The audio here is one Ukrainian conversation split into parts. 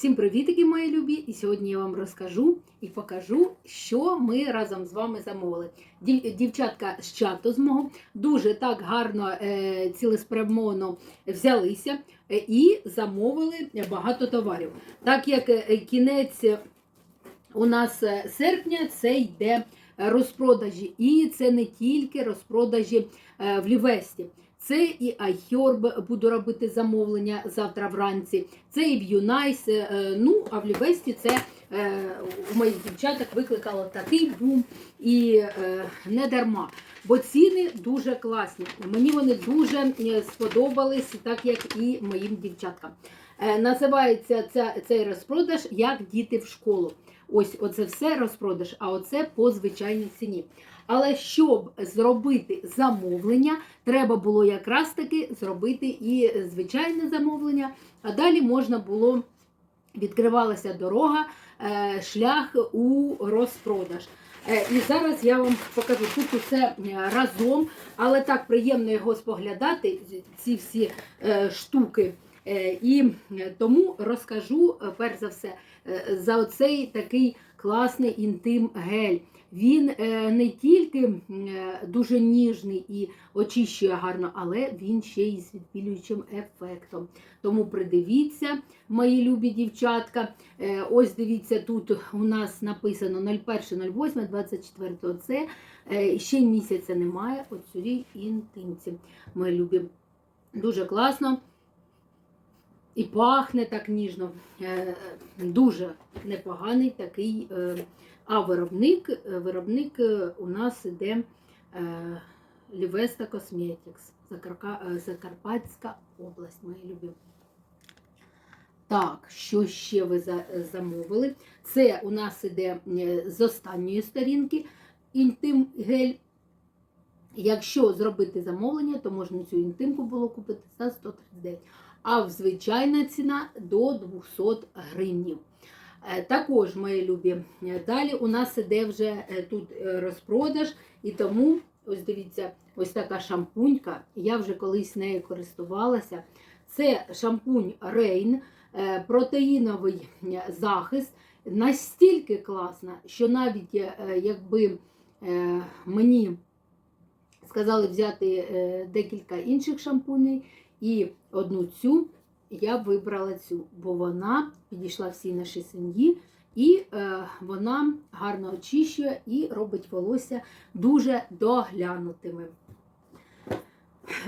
Всім привітики, мої любі! І сьогодні я вам розкажу і покажу, що ми разом з вами замовили. Дівчатка з чату з мого дуже так гарно е, цілеспрямовано взялися е, і замовили багато товарів. Так як е, кінець у нас серпня це йде розпродажі, і це не тільки розпродажі в Лівесті. Це і iHerb буду робити замовлення завтра вранці. Це і в Юнайс. е, Ну, а в Лівесті це е, у моїх дівчаток викликало такий бум і е, не дарма. Бо ціни дуже класні. Мені вони дуже е, сподобались, так як і моїм дівчаткам. Е, Називається ця, цей розпродаж як діти в школу. Ось оце все розпродаж, а оце по звичайній ціні. Але щоб зробити замовлення, треба було якраз таки зробити і звичайне замовлення, а далі можна було відкривалася дорога, е, шлях у розпродаж. Е, І зараз я вам покажу тут усе е, разом, але так приємно його споглядати, ці всі штуки. І тому розкажу перш за все за оцей такий класний інтим гель. Він е, не тільки е, дуже ніжний і очищує гарно, але він ще й з відбілюючим ефектом. Тому придивіться, мої любі дівчатка. Е, Ось дивіться, тут у нас написано 01.08.24. Це ще місяця немає. От цій інтимці. Мої любі. Дуже класно. І пахне так ніжно. Е, Дуже непоганий такий. е, А виробник, е, виробник е, у нас іде е, Лівеста Косметікс, е, Закарпатська область, мої любі. Так, що ще ви замовили? Це у нас іде е, з останньої сторінки інтим гель. Якщо зробити замовлення, то можна цю інтимку було купити за 139. А звичайна ціна до 200 гривнів. Е, Також, мої любі, е, далі у нас іде вже е, тут розпродаж, і тому, ось дивіться, ось така шампунька. Я вже колись нею користувалася. Це шампунь Рейн, протеїновий захист. Настільки класна, що навіть якби мені сказали взяти декілька інших шампуней і одну цю я вибрала цю, бо вона підійшла всій нашій сім'ї, і е, вона гарно очищує і робить волосся дуже доглянутими.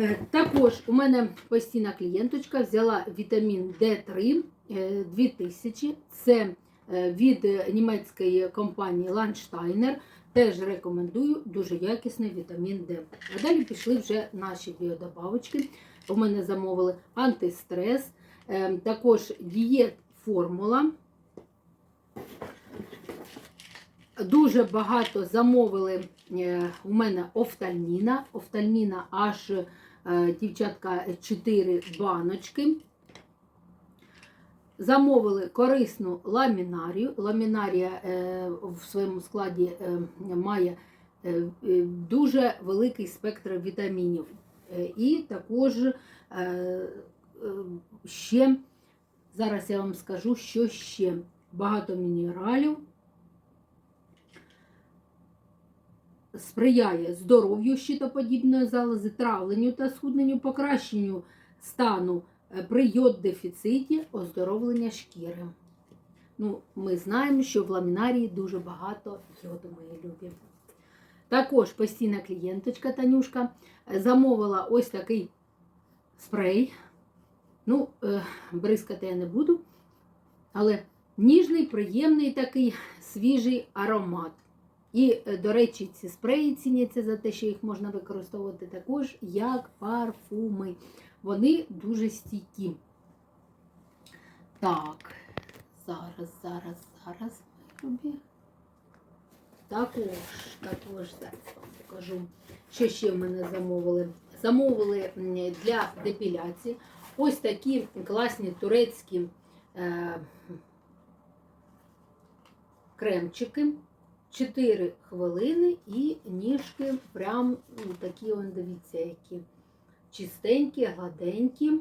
Е, Також у мене постійна клієнточка взяла вітамін D3 е, 2000. Це е, від е, німецької компанії Landsteiner. Теж рекомендую дуже якісний вітамін D. А далі пішли вже наші біодобавочки. У мене замовили антистрес, е, також дієт формула. Дуже багато замовили е, у мене офтальміна. Офтальміна аж е, дівчатка 4 баночки. Замовили корисну ламінарію. Ламінарія е, в своєму складі має дуже великий спектр вітамінів. Е, І також е, е, ще, зараз я вам скажу, що ще багато мінералів. Сприяє здоров'ю щитоподібної залози, травленню та схудненню, покращенню стану при йод-дефіциті, оздоровлення шкіри. Ну, ми знаємо, що в ламінарії дуже багато йоду, мої любі. Також постійна клієнточка Танюшка е, замовила ось такий спрей. Ну, е, бризкати я не буду, але ніжний, приємний такий свіжий аромат. І, е, до речі, ці спреї ціняться за те, що їх можна використовувати також як парфуми. Вони дуже стійкі. Так, зараз, зараз, зараз, любі. Також, також покажу, що ще в мене замовили. Замовили для депіляції ось такі класні турецькі е, кремчики. 4 хвилини і ніжки прям ну, такі, он, дивіться, які чистенькі, гладенькі.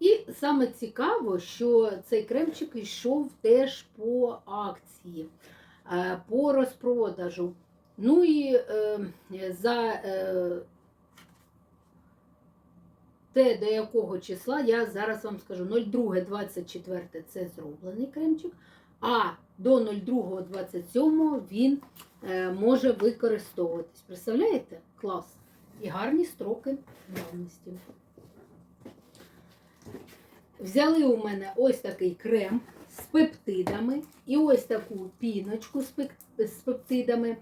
І саме цікаво, що цей кремчик йшов теж по акції, по розпродажу. Ну і е, за е, те, до якого числа, я зараз вам скажу 02.24 це зроблений кремчик, а до 02.27 він е, може використовуватись. Представляєте? Клас. І гарні строки давності. Взяли у мене ось такий крем з пептидами і ось таку піночку з пептидами.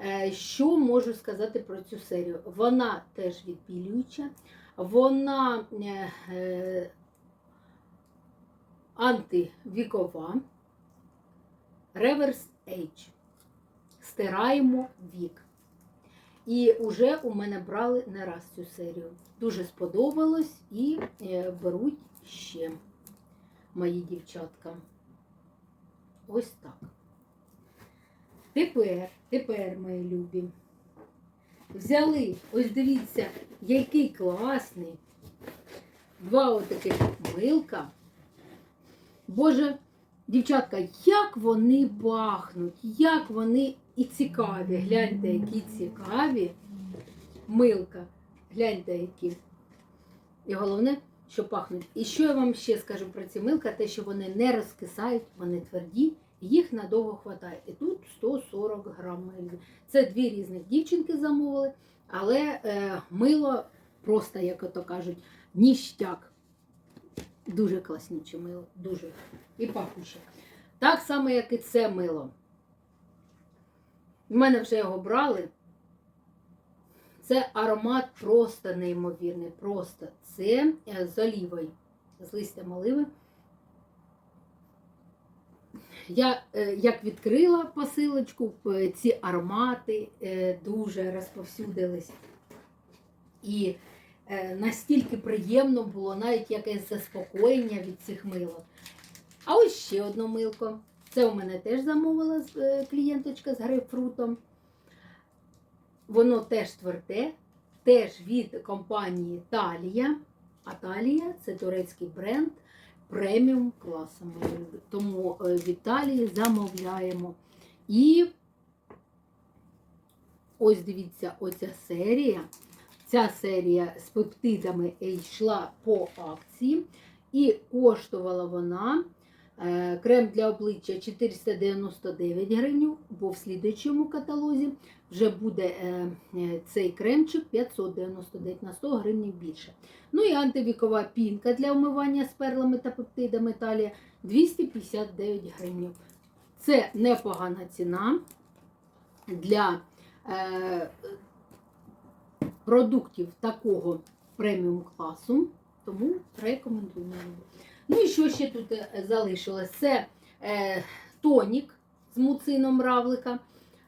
Е, Що можу сказати про цю серію? Вона теж відпілююча, вона е, е, антивікова, реверс Age. Стираємо вік. І вже у мене брали не раз цю серію. Дуже сподобалось і беруть ще мої дівчатка. Ось так. Тепер, тепер, мої любі, взяли, ось дивіться, який класний. Два отаких милка. Боже, дівчатка, як вони пахнуть, як вони і цікаві. Гляньте, які цікаві милка. Гляньте, які. І головне, що пахнуть. І що я вам ще скажу про ці милка, те, що вони не розкисають, вони тверді, їх надовго хватає. І тут 140 грам милі. Це дві різних дівчинки замовили, але е, мило просто, як ото кажуть, ніштяк. Дуже класнюче мило, дуже. І пахнуче. Так само, як і це мило. У мене вже його брали. Це аромат просто неймовірний. Просто це е, з олівою, з листям оливи. Я е, як відкрила посилочку, е, ці аромати дуже розповсюдились. І настільки приємно було навіть якесь заспокоєння від цих милок. А ось ще одно милко. Це у мене теж замовила клієнточка з грейпфрутом. Воно теж тверде, теж від компанії Талія. А Талія це турецький бренд преміум класу. Тому е, від Талії замовляємо. І ось дивіться, оця серія. Ця серія з пептидами йшла по акції. І коштувала вона крем для обличчя 499 гривень, бо в слідуючому каталозі вже буде е, е, цей кремчик 599 на 100 гривень більше. Ну і антивікова пінка для вмивання з перлами та пептидами талія 259 гривень. Це непогана ціна для е, продуктів такого преміум класу, тому рекомендую. Ну і що ще тут е, залишилось? Це е, тонік з муцином равлика.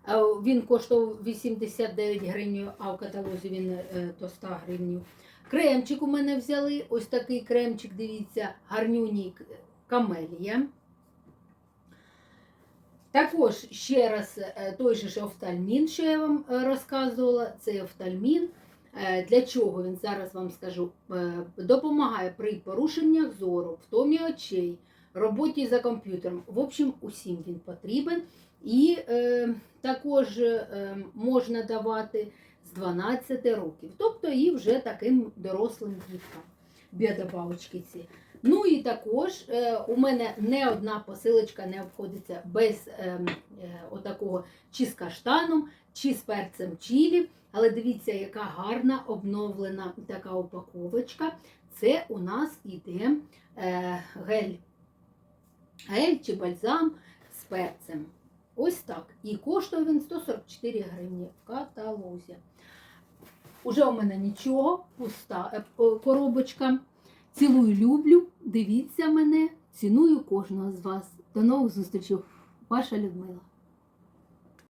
Е, Він коштував 89 гривень, а в каталозі він е, до 100 гривень. Кремчик у мене взяли. Ось такий кремчик, дивіться, гарнюній камелія. Також ще раз той же ж офтальмін, що я вам розказувала, цей офтальмін. Е, Для чого він зараз вам скажу? Е, Допомагає при порушеннях зору, втомі очей, роботі за комп'ютером. В общем, усім він потрібен. І е, також е, можна давати з 12 років, тобто і вже таким дорослим діткам біодобавочки ці. Ну і також е, у мене не одна посилочка не обходиться без е, е, отакого чи з каштаном, чи з перцем чілі. Але дивіться, яка гарна обновлена така упаковочка. Це у нас іде е, гель. Гель чи бальзам з перцем. Ось так. І коштує він 144 гривні в каталозі. Уже у мене нічого, пуста е, коробочка. Цілую, люблю. Дивіться мене, ціную кожного з вас. До нових зустрічей. Ваша Людмила.